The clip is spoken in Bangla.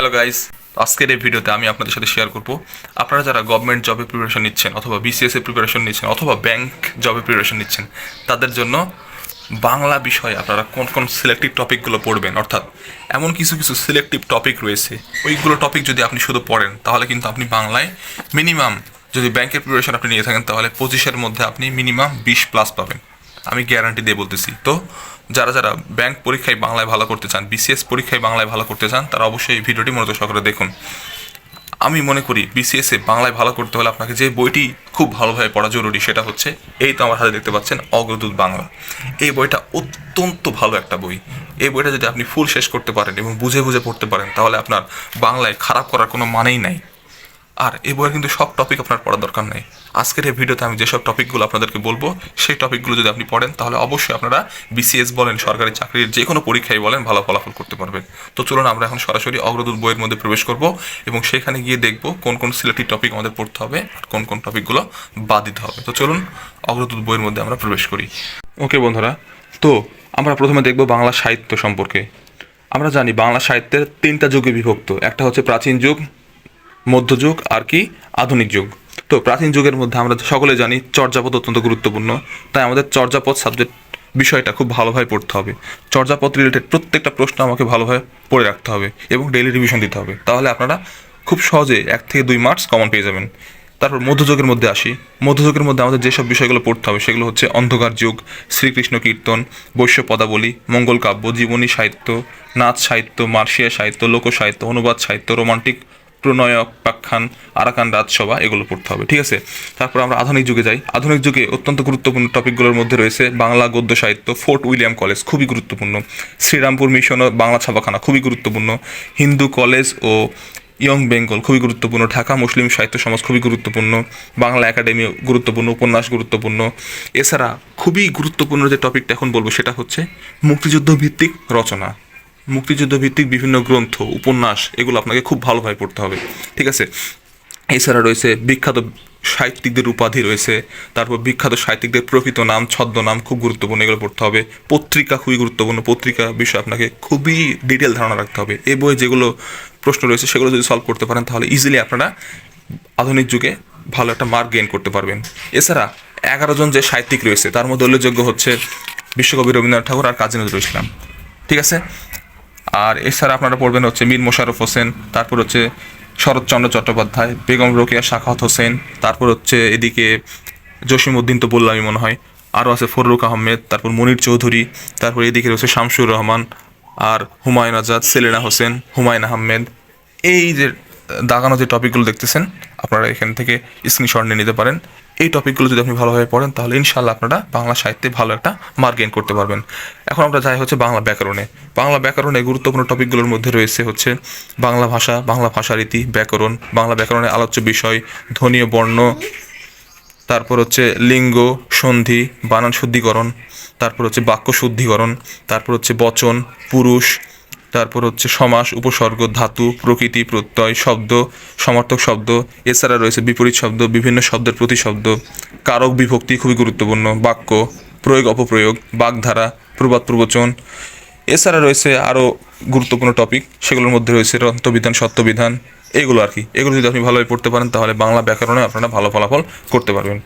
হ্যালো গাইস আজকের এই ভিডিওতে আমি আপনাদের সাথে শেয়ার করব। আপনারা যারা গভর্নমেন্ট জবে প্রিপারেশন নিচ্ছেন অথবা বিসিএস এর প্রিপারেশন নিচ্ছেন অথবা ব্যাংক জবে প্রিপারেশন নিচ্ছেন, তাদের জন্য বাংলা বিষয়ে আপনারা কোন কোন সিলেক্টিভ টপিকগুলো পড়বেন, অর্থাৎ এমন কিছু কিছু সিলেক্টিভ টপিক রয়েছে, ওইগুলো টপিক যদি আপনি শুধু পড়েন, তাহলে কিন্তু আপনি বাংলায় মিনিমাম যদি ব্যাংকের প্রিপারেশন আপনি নিয়ে থাকেন, তাহলে পঁচিশের মধ্যে আপনি মিনিমাম বিশ প্লাস পাবেন। আমি গ্যারান্টি দিয়ে বলতেছি। তো যারা যারা ব্যাংক পরীক্ষায় বাংলায় ভালো করতে চান বিসিএস পরীক্ষায় বাংলায় ভালো করতে চান, তারা অবশ্যই এই ভিডিওটি মনোযোগ সহকারে দেখুন। আমি মনে করি বিসিএস বাংলায় ভালো করতে হলে আপনাকে যে বইটি খুব ভালোভাবে পড়া জরুরি সেটা হচ্ছে, এই তো আমার হাতে দেখতে পাচ্ছেন অগ্রদূত বাংলা। এই বইটা অত্যন্ত ভালো একটা বই। এই বইটা যদি আপনি ফুল শেষ করতে পারেন এবং বুঝে বুঝে পড়তে পারেন, তাহলে আপনার বাংলায় খারাপ করার কোনো মানেই নাই। আর এই বইয়ের কিন্তু সব টপিক আপনার পড়ার দরকার নেই। আজকের এই ভিডিওতে আমি যেসব টপিকগুলো আপনাদেরকে বলব, সেই টপিকগুলো যদি আপনি পড়েন, তাহলে অবশ্যই আপনারা বিসিএস বলেন, সরকারি চাকরির যে কোনো পরীক্ষায় বলেন, ভালো ফলাফল করতে পারবেন। তো চলুন আমরা এখন সরাসরি অগ্রদূত বইয়ের মধ্যে প্রবেশ করব এবং সেখানে গিয়ে দেখব কোন কোন সিলেক্টিভ টপিক আমাদের পড়তে হবে আর কোন কোন টপিকগুলো বাদ দিতে হবে। তো চলুন অগ্রদূত বইয়ের মধ্যে আমরা প্রবেশ করি। ওকে বন্ধুরা, তো আমরা প্রথমে দেখব বাংলা সাহিত্য সম্পর্কে। আমরা জানি বাংলা সাহিত্যের তিনটা যুগে বিভক্ত। একটা হচ্ছে প্রাচীন যুগ মধ্যযুগ আর কি আধুনিক যুগ। তো প্রাচীন যুগের মধ্যে আমরা সকলে জানি চর্যাপদ অত্যন্ত গুরুত্বপূর্ণ। তাই আমাদের চর্যাপদ সাবজেক্ট বিষয়টা খুব ভালোভাবে পড়তে হবে। চর্যাপদ রিলেটেড প্রত্যেকটা প্রশ্ন আমাকে ভালোভাবে পড়ে রাখতে হবে এবং ডেইলি রিভিশন দিতে হবে। তাহলে আপনারা খুব সহজে এক থেকে দুই মার্কস কমন পেয়ে যাবেন। তারপর মধ্যযুগের মধ্যে আসি। মধ্যযুগের মধ্যে আমাদের যেসব বিষয়গুলো পড়তে হবে সেগুলো হচ্ছে অন্ধকার যুগ, শ্রীকৃষ্ণ কীর্তন, বৈশ্য পদাবলী, মঙ্গল কাব্য, জীবনী সাহিত্য, নাচ সাহিত্য, মার্শিয়া সাহিত্য লোক সাহিত্য অনুবাদ সাহিত্য, রোমান্টিক প্রণয়ক পাখ্যান আরাকান রাজসভা, এগুলো পড়তে হবে, ঠিক আছে? তারপর আমরা আধুনিক যুগে যাই। আধুনিক যুগে অত্যন্ত গুরুত্বপূর্ণ টপিকগুলোর মধ্যে রয়েছে বাংলা গদ্য সাহিত্য, ফোর্ট উইলিয়াম কলেজ, খুবই গুরুত্বপূর্ণ। শ্রীরামপুর মিশন ও বাংলা ছাপাখানা, খুবই গুরুত্বপূর্ণ। হিন্দু কলেজ ও ইয়ং বেঙ্গল, খুবই গুরুত্বপূর্ণ। ঢাকা মুসলিম সাহিত্য সমাজ, খুবই গুরুত্বপূর্ণ। বাংলা একাডেমি গুরুত্বপূর্ণ, উপন্যাস গুরুত্বপূর্ণ। এছাড়া খুবই গুরুত্বপূর্ণ যে টপিকটা এখন বলব, সেটা হচ্ছে মুক্তিযুদ্ধ ভিত্তিক রচনা। মুক্তিযুদ্ধ ভিত্তিক বিভিন্ন গ্রন্থ, উপন্যাস, এগুলো আপনাকে খুব ভালোভাবে পড়তে হবে। ঠিক আছে? এছাড়া রয়েছে বিখ্যাত সাহিত্যিকদের উপাধি রয়েছে, তারপর বিখ্যাত সাহিত্যিকদের প্রকৃত নাম, ছদ্মনাম খুব গুরুত্বপূর্ণ, এগুলো পড়তে হবে। পত্রিকা খুবই গুরুত্বপূর্ণ, পত্রিকা বিষয়ে আপনাকে খুবই ডিটেল ধারণা রাখতে হবে। এই বইয়ে যেগুলো প্রশ্ন রয়েছে, সেগুলো যদি সলভ করতে পারেন, তাহলে ইজিলি আপনারা আধুনিক যুগে ভালো একটা মার্ক গেইন করতে পারবেন। এছাড়া এগারো জন যে সাহিত্যিক রয়েছে, তার মধ্যে উল্লেখযোগ্য হচ্ছে বিশ্বকবি রবীন্দ্রনাথ ঠাকুর আর কাজী নজরুল ইসলাম। ঠিক আছে? আর এছাড়া আপনারা পড়বেন হচ্ছে মীর মোশারফ হোসেন, তারপর হচ্ছে শরৎচন্দ্র চট্টোপাধ্যায়, বেগম রোকেয়া শাখাত হোসেন, তারপর হচ্ছে এদিকে জসিমউদ্দিন তো বললামই মনে হয়, আরও আছে ফররুক আহমেদ, তারপর মনির চৌধুরী, তারপর এদিকে রয়েছে শামসুর রহমান, আর হুমায়ুন আজাদ, সেলেনা হোসেন, হুমায়ুন আহমেদ। এই যে দাগানো যে টপিকগুলো দেখতেছেন, আপনারা এখান থেকে স্ক্রিনশট নিয়ে নিতে পারেন। এই টপিকগুলো যদি আপনি ভালোভাবে পড়েন, তাহলে ইনশাল্লাহ আপনারা বাংলা সাহিত্যে ভালো একটা মার্ক গেইন করতে পারবেন। এখন আমরা যাই হচ্ছে বাংলা ব্যাকরণে। বাংলা ব্যাকরণে গুরুত্বপূর্ণ টপিকগুলোর মধ্যে রয়েছে হচ্ছে বাংলা ভাষা, বাংলা ভাষারীতি ব্যাকরণ, বাংলা ব্যাকরণের আলোচ্য বিষয় ধ্বনীয় বর্ণ, তারপর হচ্ছে লিঙ্গ, সন্ধি, বানান শুদ্ধিকরণ, তারপর হচ্ছে বাক্য শুদ্ধিকরণ, তারপর হচ্ছে বচন, পুরুষ তারপর হচ্ছে সমাস, উপসর্গ, ধাতু, প্রকৃতি, প্রত্যয়, শব্দ, সমর্থক শব্দ, এছাড়া রয়েছে বিপরীত শব্দ, বিভিন্ন শব্দের প্রতিশব্দ। কারক বিভক্তি খুবই গুরুত্বপূর্ণ, বাক্য, প্রয়োগ, অপপ্রয়োগ, বাগধারা, প্রবাদ, প্রবচন। এছাড়া রয়েছে আরও গুরুত্বপূর্ণ টপিক সেগুলোর মধ্যে রয়েছে রন্তবিধান সত্যবিধান, এগুলো আর কি। এগুলো যদি আপনি ভালোভাবে পড়তে পারেন, তাহলে বাংলা ব্যাকরণে আপনারা ভালো ফলাফল করতে পারবেন।